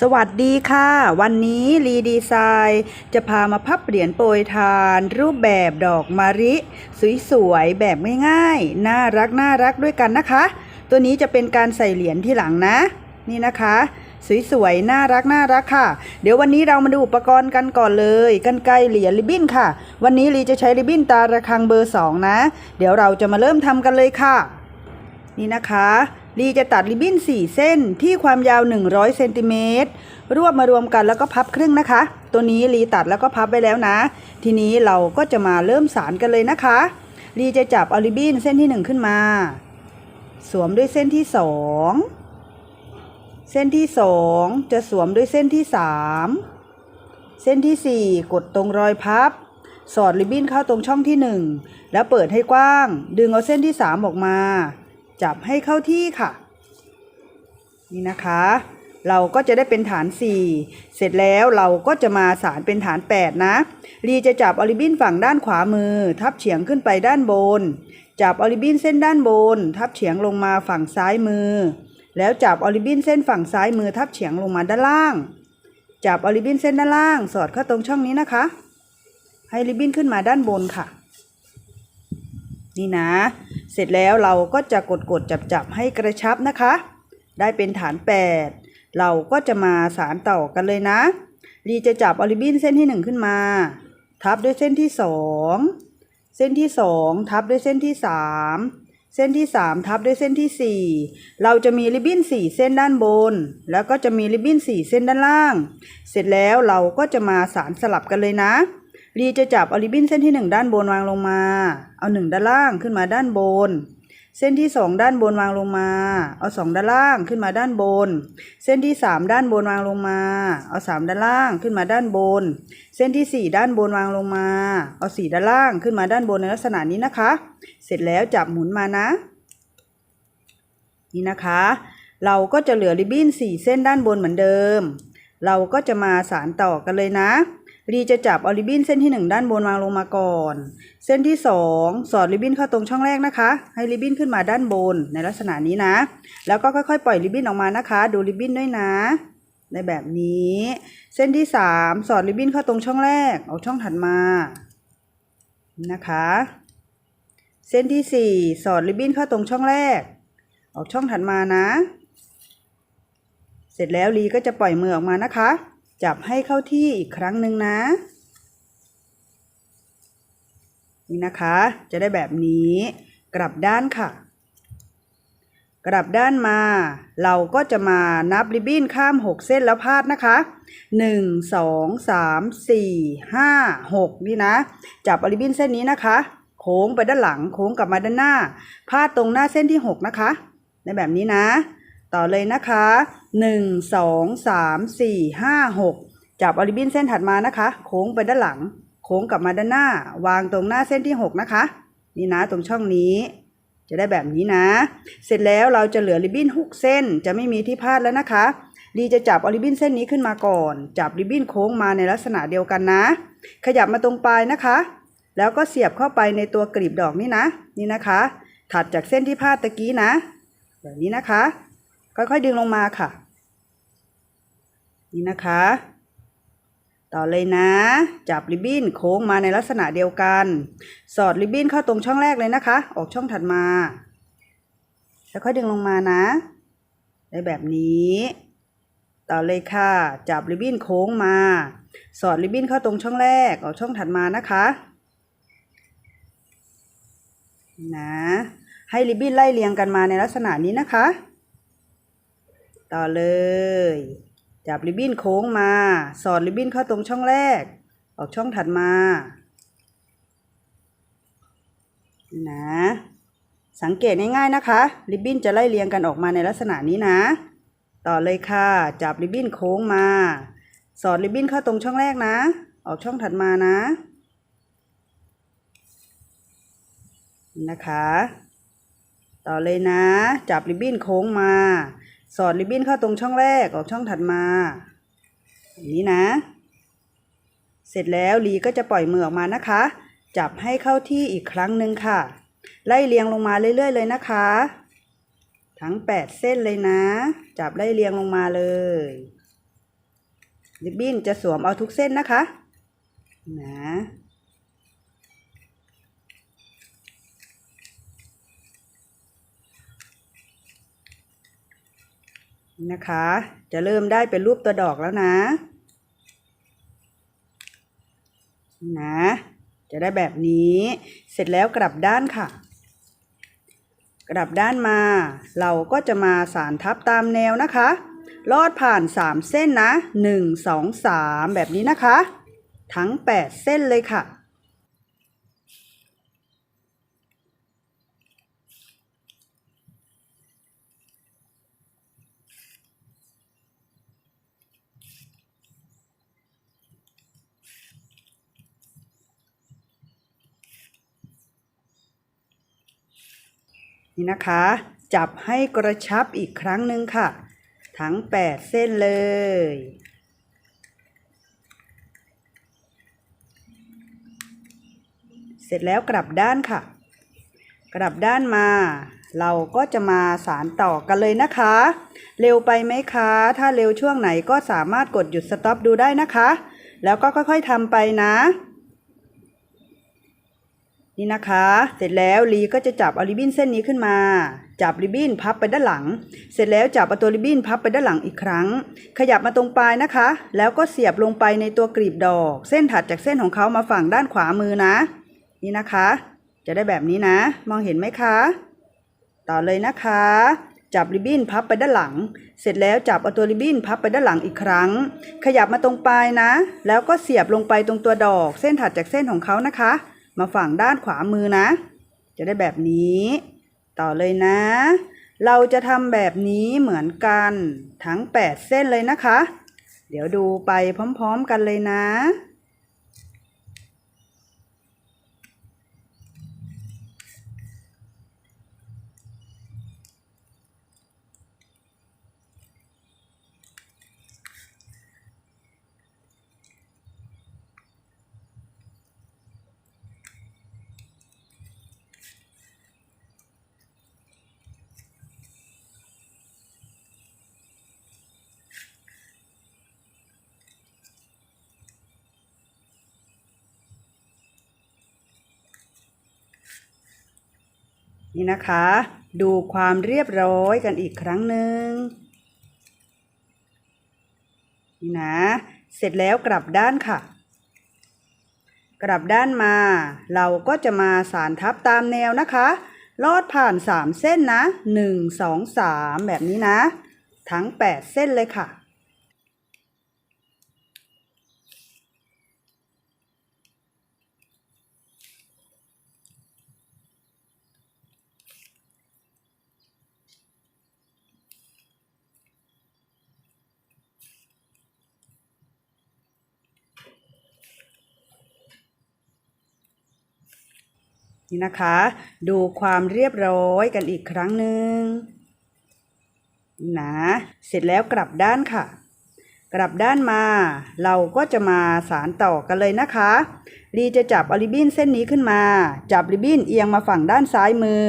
สวัสดีค่ะ วันนี้รีดีไซน์จะพามาพับเหรียญโปรยทาน รูปแบบดอกมะริ สวยๆ แบบง่ายๆ น่ารักน่ารักด้วยกันนะคะ ตัวนี้จะเป็นการใส่เหรียญที่หลังนะ นี่นะคะ สวยๆ น่ารักน่ารักค่ะ เดี๋ยววันนี้เรามาดูอุปกรณ์กันก่อนเลยกันไกรเหรียญริบบิ้นค่ะ วันนี้รีจะใช้ริบบิ้นตาระคังเบอร์สองนะ เดี๋ยวเราจะมาเริ่มทำกันเลยค่ะ นี่นะคะ ลีจะตัดริบบิ้น 4 เส้นที่ความยาว 100เซนติเมตรรวบมารวมกันแล้วก็พับครึ่งนะคะ ตัวนี้ลีตัดแล้วก็พับไปแล้วนะ ทีนี้เราก็จะมาเริ่มสารกันเลยนะคะ ลีจะจับเอาริบบิ้นเส้นที่ 1 ขึ้นมา สวมด้วยเส้นที่ 2 เส้นที่ 2 จะสวมด้วยเส้นที่ 3 เส้นที่ 4 กดตรงรอยพับ สอดริบบิ้นเข้าตรงช่องที่ 1 แล้วเปิดให้กว้าง ดึงเอาเส้นที่ 3 ออกมา จับให้เข้าที่ค่ะ นี่นะคะ เราก็จะได้เป็นฐาน 4 เสร็จแล้วเราก็จะมาสารเป็นฐาน 8 นะ รีจะจับอลิบินฝั่งด้านขวามือ ทับเฉียงขึ้นไปด้านบน จับอลิบินเส้นด้านบน ทับเฉียงลงมาฝั่งซ้ายมือ แล้วจับอลิบินเส้นฝั่งซ้ายมือ ทับเฉียงลงมาด้านล่าง จับอลิบินเส้นด้านล่าง สอดเข้าตรงช่องนี้นะคะ ให้ริบบิ้นขึ้นมาด้านบนค่ะ นี่นะ เสร็จแล้วเราก็จะกดกดจับจับให้กระชับนะคะ ได้เป็นฐาน 8 เราก็จะมาสารต่อกันเลยนะรีจะจับอลิบินเส้นที่ 1 ขึ้นมา ทับด้วยเส้นที่ 2 เส้นที่ 2 ทับด้วยเส้นที่ 3 เส้นที่ 3 ทับด้วยเส้นที่ 4 เราจะมีริบบิ้น 4 เส้นด้านบน แล้วก็จะมีริบบิ้น 4 เส้นด้านล่าง เสร็จแล้วเราก็จะมาสารสลับกันเลยนะ รีจะจับเอาริบบิ้นเส้นที่ 1 ด้านบนวางลงมา เอา 1 ด้านล่างขึ้นมาด้านบน เส้นที่ 2 ด้านบนวางลงมา เอา 2 ด้านล่างขึ้นมาด้านบน เส้นที่ 3 ด้านบนวางลงมา เอา 3 ด้านล่างขึ้นมาด้านบน เส้นที่ 4 ด้านบนวางลงมา เอา 4 ด้านล่างขึ้นมาด้านบนในลักษณะนี้นะคะ เสร็จแล้วจับหมุนมานะ นี่นะคะ เราก็จะเหลือริบบิ้น4 เส้นด้านบนเหมือนเดิม เราก็จะมาสารต่อกันเลยนะ รีจะจับเอาริบบิ้นเส้นที่ 1 ด้านบนวางลงมาก่อน เส้นที่ 2 สอดริบบิ้นเข้าตรงช่องแรกนะคะ ให้ริบบิ้นขึ้นมาด้านบนในลักษณะนี้นะ แล้วก็ค่อยๆ ปล่อยริบบิ้นออกมานะคะ ดูริบบิ้นด้วยนะในแบบนี้ เส้นที่ 3 สอดริบบิ้นเข้าตรงช่องแรกเอาช่องถัดมานะคะ เส้นที่ 4 สอดริบบิ้นเข้าตรงช่องแรก ออกช่องถัดมานะ เสร็จแล้วลีก็จะปล่อยมือออกมานะคะ จับให้เข้าที่อีกครั้งหนึ่งนะ นี่นะคะ จะได้แบบนี้ กลับด้านค่ะ กลับด้านมา เราก็จะมานับริบบิ้นข้าม 6 เส้นแล้วพาดนะคะ 1 2 3 4 5 6 นี่นะ จับริบบิ้นเส้นนี้นะคะ โค้งไปด้านหลัง โค้งกลับมาด้านหน้า พาดตรงหน้าเส้นที่ 6 นะคะ ในแบบนี้นะ ต่อเลยนะคะ 1 2 3 4 5 6 จับอริบินเส้นถัดมานะคะ โค้งไปด้านหลัง โค้งกลับมาด้านหน้า วางตรงหน้าเส้นที่ 6 นะคะ นี่นะตรงช่องนี้ จะได้แบบนี้นะ เสร็จแล้วเราจะเหลือริบบิ้น6เส้นจะไม่มีที่พลาดแล้วนะคะดีจะจับอริบบิ้นเส้นนี้ขึ้นมาก่อน จับริบบิ้นโค้งมาในลักษณะเดียวกันนะ ขยับมาตรงปลายนะคะ แล้วก็เสียบเข้าไปในตัวกลีบดอกนี่นะ นี่นะคะ ถัดจากเส้นที่พาดตะกี้นะ แบบนี้นะคะ ค่อยๆดึงลงมาค่ะ นี่นะคะ ต่อเลยนะ จับริบบิ้นโค้งมาในลักษณะเดียวกัน สอดริบบิ้นเข้าตรงช่องแรกเลยนะคะ ออกช่องถัดมา แล้วค่อยดึงลงมานะได้แบบนี้ ต่อเลยค่ะ จับริบบิ้นโค้งมา สอดริบบิ้นเข้าตรงช่องแรก ออกช่องถัดมานะคะนะให้ริบบิ้นไล่เรียงกันมาในลักษณะนี้นะคะ ต่อเลย จับริบบิ้นโค้งมา สอดริบบิ้นเข้าตรงช่องแรก ออกช่องถัดมานะสังเกตง่ายๆนะคะ ริบบิ้นจะไล่เรียงกันออกมาในลักษณะนี้นะ ต่อเลยค่ะ จับริบบิ้นโค้งมา สอดริบบิ้นเข้าตรงช่องแรกนะ ออกช่องถัดมานะนะคะ ต่อเลยนะ จับริบบิ้นโค้งมา สอดริบบิ้นเข้าตรงช่องแรกออกช่องถัดมาอย่างนี้นะ เสร็จแล้วลีก็จะปล่อยมือออกมานะคะ จับให้เข้าที่อีกครั้งหนึ่งค่ะ ไล่เรียงลงมาเรื่อยๆเลยนะคะ ทั้ง 8 เส้นเลยนะ จับไล่เรียงลงมาเลยริบบิ้นจะสวมเอาทุกเส้นนะคะ นะ นะคะ จะเริ่มได้เป็นรูปตัวดอกแล้วนะ นะ จะได้แบบนี้ เสร็จแล้วกลับด้านค่ะ กลับด้านมา เราก็จะมาสารทับตามแนวนะคะ ลอดผ่าน 3 เส้นนะ 1 2 3 แบบนี้นะคะ ทั้ง 8 เส้นเลยค่ะ นี่นะคะ จับให้กระชับอีกครั้งหนึ่งค่ะ ทั้ง 8 เส้นเลย เสร็จแล้วกลับด้านค่ะ กลับด้านมา เราก็จะมาสารต่อกันเลยนะคะ เร็วไปไหมคะ ถ้าเร็วช่วงไหนก็สามารถกดหยุดสต็อปดูได้นะคะ แล้วก็ค่อยๆทำไปนะ นี่นะคะ เสร็จแล้วลีก็จะจับเอาริบบิ้นเส้นนี้ขึ้นมา จับริบบิ้นพับไปด้านหลัง เสร็จแล้วจับเอาตัวริบบิ้นพับไปด้านหลังอีกครั้ง ขยับมาตรงปลายนะคะ แล้วก็เสียบลงไปในตัวกลีบดอก เส้นถัดจากเส้นของเขามาฝั่งด้านขวามือนะ นี่นะคะ จะได้แบบนี้นะ มองเห็นไหมคะ ต่อเลยนะคะ จับริบบิ้นพับไปด้านหลัง เสร็จแล้วจับเอาตัวริบบิ้นพับไปด้านหลังอีกครั้ง ขยับมาตรงปลายนะ แล้วก็เสียบลงไปตรงตัวดอก เส้นถัดจากเส้นของเขานะคะ มาฝั่งด้านขวามือนะ จะได้แบบนี้ ต่อเลยนะ เราจะทำแบบนี้เหมือนกันทั้ง 8 เส้นเลยนะคะ เดี๋ยวดูไปพร้อมๆกันเลยนะ นี่นะคะ ดูความเรียบร้อยกันอีกครั้งหนึ่งนี่นะ เสร็จแล้วกลับด้านค่ะ กลับด้านมา เราก็จะมาสารทับตามแนวนะคะ ลอดผ่าน3เส้นนะ1 2 3แบบนี้นะ ทั้ง8เส้นเลยค่ะ นี่นะคะ ดูความเรียบร้อยกันอีกครั้งหนึ่งนะเสร็จแล้วกลับด้านค่ะ กลับด้านมา เราก็จะมาสารต่อกันเลยนะคะลีจะจับอาริบินเส้นนี้ขึ้นมา จับริบบิ้นเอียงมาฝั่งด้านซ้ายมือ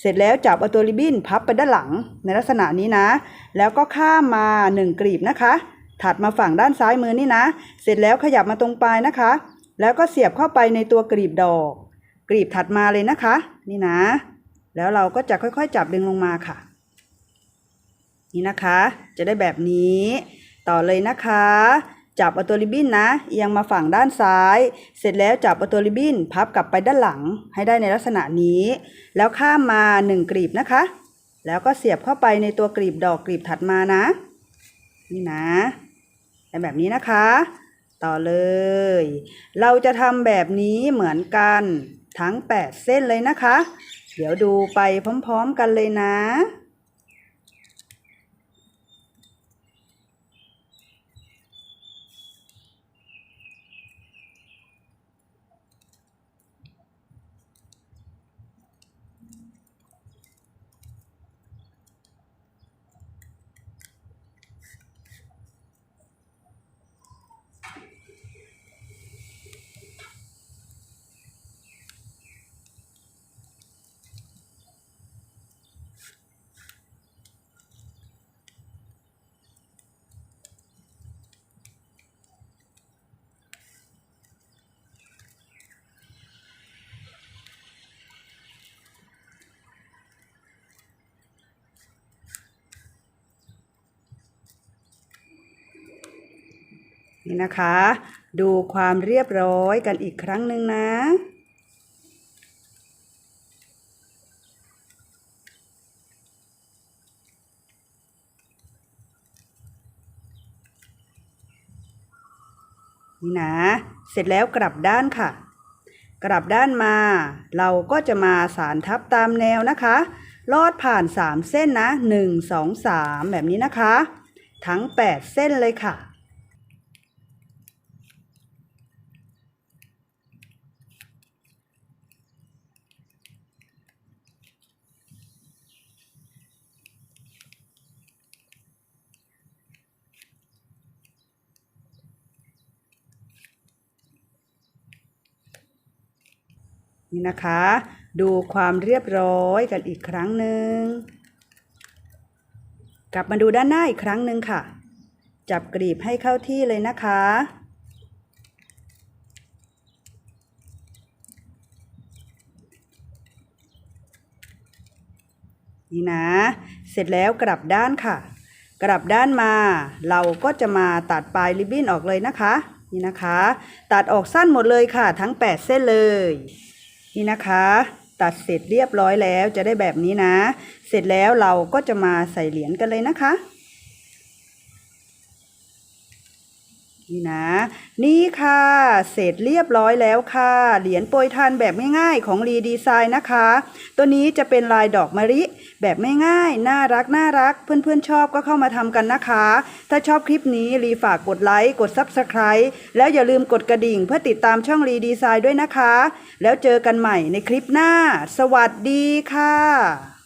เสร็จแล้วจับเอาตัวริบบิ้นพับไปด้านหลังในลักษณะนี้นะ แล้วก็ข้ามมาหนึ่งกลีบนะคะ ถัดมาฝั่งด้านซ้ายมือนี่นะ เสร็จแล้วขยับมาตรงปลายนะคะ แล้วก็เสียบเข้าไปในตัวกลีบดอก กลีบถัดมาเลยนะคะ นี่นะ แล้วเราก็จะค่อยๆ จับดึงลงมาค่ะ นี่นะคะ จะได้แบบนี้ ต่อเลยนะคะ จับเอาตัวริบบิ้นนะเอียงมาฝั่งด้านซ้าย เสร็จแล้วจับเอาตัวริบบิ้นพับกลับไปด้านหลังให้ได้ในลักษณะนี้ แล้วข้ามมาหนึ่งกลีบนะคะ แล้วก็เสียบเข้าไปในตัวกลีบดอกกลีบถัดมานะ นี่นะเป็นแบบนี้นะคะ ต่อเลย เราจะทำแบบนี้เหมือนกัน ทั้ง 8 เส้นเลยนะคะ เดี๋ยวดูไปพร้อมๆกันเลยนะ นี่นะคะ ดูความเรียบร้อยกันอีกครั้งหนึ่งนะนี่นะ เสร็จแล้วกลับด้านค่ะ กลับด้านมา เราก็จะมาสารทับตามแนวนะคะ ลอดผ่าน 3 เส้นนะ 1 2 3 แบบนี้นะคะ ทั้ง 8 เส้นเลยค่ะ นี่นะคะ ดูความเรียบร้อยกันอีกครั้งหนึ่ง กลับมาดูด้านหน้าอีกครั้งหนึ่งค่ะ จับกรีบให้เข้าที่เลยนะคะ นี่นะ เสร็จแล้วกลับด้านค่ะ กลับด้านมา เราก็จะมาตัดปลายริบบิ้นออกเลยนะคะ นี่นะคะ ตัดออกสั้นหมดเลยค่ะ ทั้ง 8 เส้นเลย นี่นะคะ ตัดเสร็จเรียบร้อยแล้วจะได้แบบนี้นะ เสร็จแล้วเราก็จะมาใส่เหรียญกันเลยนะคะ นี่นะ นี่ค่ะ เสร็จเรียบร้อยแล้วค่ะ เหรียญโปรยทานแบบง่ายๆของรีดีไซน์นะคะ ตัวนี้จะเป็นลายดอกมะลิแบบง่ายๆน่ารักน่ารัก เพื่อนๆชอบก็เข้ามาทำกันนะคะ ถ้าชอบคลิปนี้รีฝากกดไลค์กด Subscribe แล้วอย่าลืมกดกระดิ่งเพื่อติดตามช่องรีดีไซน์ด้วยนะคะ แล้วเจอกันใหม่ในคลิปหน้า สวัสดีค่ะ